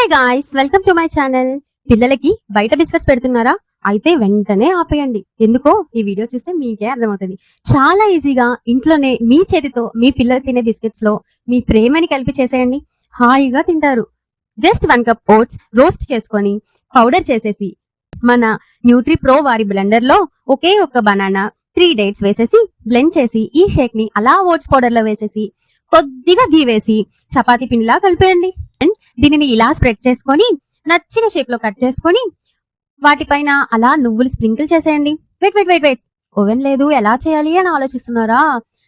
Hey guys welcome to my channel పిల్లలకి బయట biscuits పెడుతున్నారా? అయితే వెంటనే ఆపేయండి. ఎందుకో? ఈ వీడియో చూస్తే మీకే అర్థమవుతుంది. చాలా ఈజీగా ఇంట్లోనే మీ చేతితో మీ పిల్లలు తినే బిస్కెట్స్లో మీ ప్రేమని కలిపి చేసేయండి. హాయిగా తింటారు. Just one cup oats roast చేసుకొని పౌడర్ చేసేసి మన న్యూట్రీ ప్రో వారి బ్లెండర్లో ఒకే ఒక్క బనానా త్రీ డేట్స్ వేసేసి బ్లెండ్ చేసి ఈ షేక్ని అలా ఓట్స్ పౌడర్లో వేసేసి కొద్దిగా గీ వేసి చపాతీ పిండిలా కలిపేయండి. అండ్ దీనిని ఇలా స్ప్రెడ్ చేసుకొని నచ్చిన షేప్లో కట్ చేసుకొని వాటిపైన అలా నువ్వులు స్ప్రింకిల్ చేసేయండి. Wait wait wait wait oven లేదు ఎలా చేయాలి అని ఆలోచిస్తున్నారా?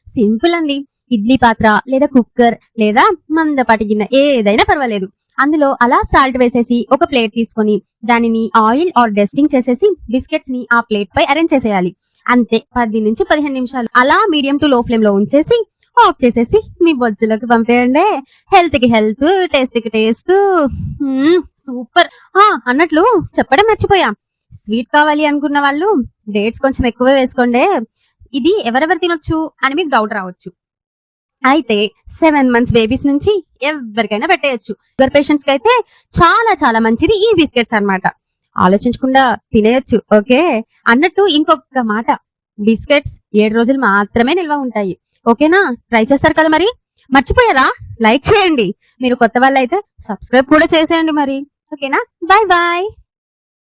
సింపుల్ అండి. ఇడ్లీ పాత్ర లేదా కుక్కర్ లేదా మందపాటి గిన్నె ఏదైనా పర్వాలేదు. అందులో అలా సాల్ట్ వేసేసి ఒక ప్లేట్ తీసుకొని దానిని ఆయిల్ ఆర్ డస్టింగ్ చేసేసి బిస్కెట్స్ని ఆ ప్లేట్ పై అరేంజ్ చేసేయాలి. అంతే పది నుంచి పదిహేను నిమిషాలు. అలా మీడియం టు లో ఫ్లేమ్లో ఉంచేసి ఆఫ్ చేసేసి మీ బొజ్జులోకి పంపేయండి. హెల్త్కి హెల్త్ టేస్ట్కి టేస్ట్ సూపర్. ఆ అన్నట్లు చెప్పడం మర్చిపోయా. స్వీట్ కావాలి అనుకున్న వాళ్ళు డేట్స్ కొంచెం ఎక్కువ వేసుకోండి. ఇది ఎవరెవరు తినొచ్చు అని మీకు డౌట్ రావచ్చు. అయితే సెవెన్ మంత్స్ బేబీస్ నుంచి ఎవరికైనా పెట్టేయచ్చు. షుగర్ పేషెంట్స్కి అయితే చాలా చాలా మంచిది ఈ బిస్కెట్స్ అన్నమాట. ఆలోచించకుండా తినేయొచ్చు ఓకే? అన్నట్టు ఇంకొక మాట. బిస్కెట్స్ ఏడు రోజులు మాత్రమే నిల్వ ఉంటాయి. ఓకేనా? ట్రై చేస్తారు కదా మరి? మర్చిపోయారా? లైక్ చేయండి. మీరు కొత్త వాళ్ళు అయితే సబ్స్క్రైబ్ కూడా చేసేయండి మరి. ఓకేనా? Bye bye